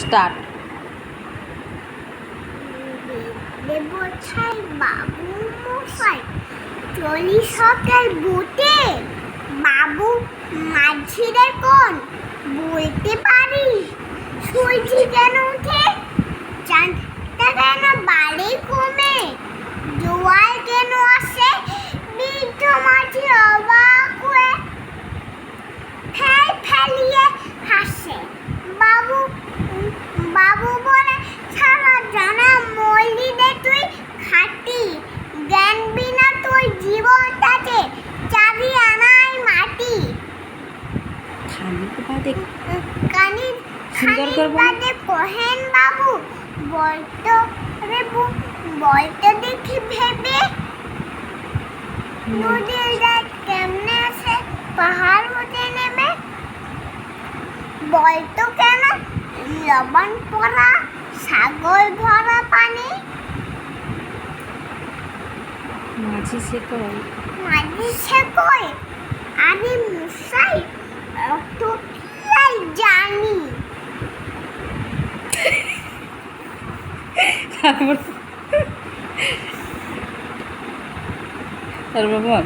Start. দেবছাই বাবু মশাই মাঝিরে কোন, বলতে পারিস সূর্য কেন উঠে চাঁদটা কেন বাড়ি কমে জোয়ার কেন আসে, বৃদ্ধ মাঝি অবাক হয়ে ফেল ফেলিয়ে হাসে। বাবু বলে সারা জানা মল্লি দে তুই খাটি। জ্ঞান বিনা তুই জীবনটাকে চাবি আনাই মাটি। কানি সুন্দর করে বল। বাদে কহেন বাবু বলতো রে বু- বলতো দেখি ভেবে। নদীর রাত কেমনে আসে পাহাড় হতে নেমে। বলতো কেন লবণ পড়া সাগর ভরা পানি। মাঝি সে কয় মাঝি সে কই? আমি মুসাই অত কিলাই জানি। তারপর? তারপর বল